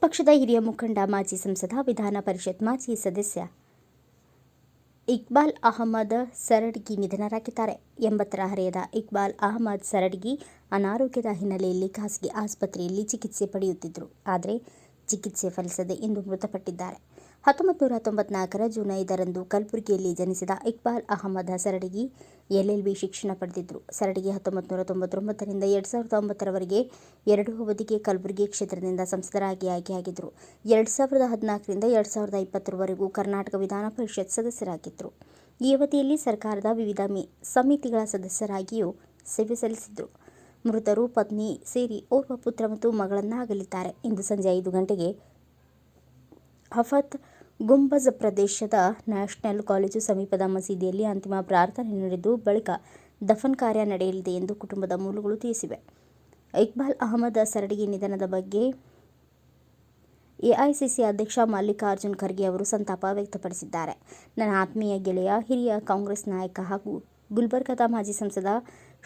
ಪಕ್ಷದ ಹಿರಿಯ ಮುಖಂಡ, ಮಾಜಿ ಸಂಸದ, ವಿಧಾನ ಪರಿಷತ್ ಮಾಜಿ ಸದಸ್ಯ ಇಕ್ಬಾಲ್ ಅಹಮದ್ ಸರಡ್ಗಿ ನಿಧನರಾಗಿದ್ದಾರೆ. ಎಂಬತ್ತರ ಹರೆಯದ ಇಕ್ಬಾಲ್ ಅಹಮದ್ ಸರಡ್ಗಿ ಅನಾರೋಗ್ಯದ ಹಿನ್ನೆಲೆಯಲ್ಲಿ ಖಾಸಗಿ ಆಸ್ಪತ್ರೆಯಲ್ಲಿ ಚಿಕಿತ್ಸೆ ಪಡೆಯುತ್ತಿದ್ದರು. ಆದರೆ ಚಿಕಿತ್ಸೆ ಫಲಿಸದೆ ಇಂದು ಮೃತಪಟ್ಟಿದ್ದಾರೆ. ಹತ್ತೊಂಬತ್ತು ನೂರ ತೊಂಬತ್ನಾಲ್ಕರ ಜೂನ್ ಐದರಂದು ಕಲಬುರಗಿಯಲ್ಲಿ ಜನಿಸಿದ ಇಕ್ಬಾಲ್ ಅಹಮದ್ ಸರಡಿಗಿ ಎಲ್ಎಲ್ಬಿ ಶಿಕ್ಷಣ ಪಡೆದಿದ್ದರು. ಸರಡಿಗೆ ಹತ್ತೊಂಬತ್ತು ನೂರ ತೊಂಬತ್ತೊಂಬತ್ತರಿಂದ ಎರಡು ಸಾವಿರದ ಒಂಬತ್ತರವರೆಗೆ ಎರಡು ಅವಧಿಗೆ ಕಲಬುರಗಿ ಕ್ಷೇತ್ರದಿಂದ ಸಂಸದರಾಗಿ ಆಯ್ಕೆಯಾಗಿದ್ದರು ಎರಡು ಸಾವಿರದ ಹದಿನಾಲ್ಕರಿಂದ ಎರಡು ಸಾವಿರದ ಇಪ್ಪತ್ತರವರೆಗೂ ಕರ್ನಾಟಕ ವಿಧಾನ ಪರಿಷತ್ ಸದಸ್ಯರಾಗಿದ್ದರು. ಈ ಅವಧಿಯಲ್ಲಿ ಸರ್ಕಾರದ ವಿವಿಧ ಮಿ, ಸಮಿತಿಗಳ ಸದಸ್ಯರಾಗಿಯೂ ಸೇವೆ ಸಲ್ಲಿಸಿದರು ಮೃತರು ಪತ್ನಿ ಸೇರಿ ಓರ್ವ ಪುತ್ರ ಮತ್ತು ಮಗಳನ್ನಾಗಲಿದ್ದಾರೆ. ಇಂದು ಸಂಜೆ ಐದು ಗಂಟೆಗೆ ಹಫತ್ ಗುಂಬಜ್ ಪ್ರದೇಶದ ನ್ಯಾಷನಲ್ ಕಾಲೇಜು ಸಮೀಪದ ಮಸೀದಿಯಲ್ಲಿ ಅಂತಿಮ ಪ್ರಾರ್ಥನೆ ನಡೆದು ಬಳಿಕ ದಫನ್ ಕಾರ್ಯ ನಡೆಯಲಿದೆ ಎಂದು ಕುಟುಂಬದ ಮೂಲಗಳು ತಿಳಿಸಿವೆ. ಇಕ್ಬಾಲ್ ಅಹಮದ್ ಸರಡಿಗೆ ನಿಧನದ ಬಗ್ಗೆ ಎಐಸಿಸಿ ಅಧ್ಯಕ್ಷ ಮಲ್ಲಿಕಾರ್ಜುನ್ ಖರ್ಗೆ ಅವರು ಸಂತಾಪ ವ್ಯಕ್ತಪಡಿಸಿದ್ದಾರೆ. ನನ್ನ ಆತ್ಮೀಯ ಗೆಳೆಯ, ಹಿರಿಯ ಕಾಂಗ್ರೆಸ್ ನಾಯಕ ಹಾಗೂ ಗುಲ್ಬರ್ಗಾದ ಮಾಜಿ ಸಂಸದ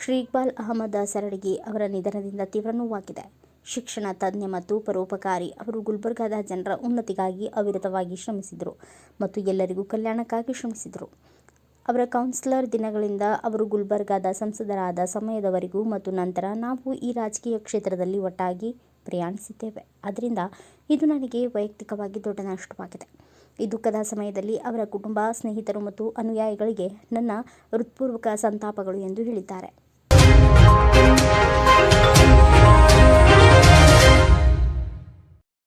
ಶ್ರೀ ಇಕ್ಬಾಲ್ ಅಹಮದ್ ಸರಡಿಗೆ ಅವರ ನಿಧನದಿಂದ ತೀವ್ರ ನೋವಾಗಿದೆ. ಶಿಕ್ಷಣ ತಜ್ಞ ಮತ್ತು ಪರೋಪಕಾರಿ ಅವರು ಗುಲ್ಬರ್ಗಾದ ಜನರ ಉನ್ನತಿಗಾಗಿ ಅವಿರತವಾಗಿ ಶ್ರಮಿಸಿದರು ಮತ್ತು ಎಲ್ಲರಿಗೂ ಕಲ್ಯಾಣಕ್ಕಾಗಿ ಶ್ರಮಿಸಿದರು. ಅವರ ಕೌನ್ಸಿಲರ್ ದಿನಗಳಿಂದ ಅವರು ಗುಲ್ಬರ್ಗಾದ ಸಂಸದರಾದ ಸಮಯದವರೆಗೂ ಮತ್ತು ನಂತರ ನಾವು ಈ ರಾಜಕೀಯ ಕ್ಷೇತ್ರದಲ್ಲಿ ಒಟ್ಟಾಗಿ ಪ್ರಯಾಣಿಸಿದ್ದೇವೆ. ಆದ್ದರಿಂದ ಇದು ನನಗೆ ವೈಯಕ್ತಿಕವಾಗಿ ದೊಡ್ಡ ನಷ್ಟವಾಗಿದೆ. ಈ ದುಃಖದ ಸಮಯದಲ್ಲಿ ಅವರ ಕುಟುಂಬ, ಸ್ನೇಹಿತರು ಮತ್ತು ಅನುಯಾಯಿಗಳಿಗೆ ನನ್ನ ಹೃತ್ಪೂರ್ವಕ ಸಂತಾಪಗಳು ಎಂದು ಹೇಳಿದ್ದಾರೆ.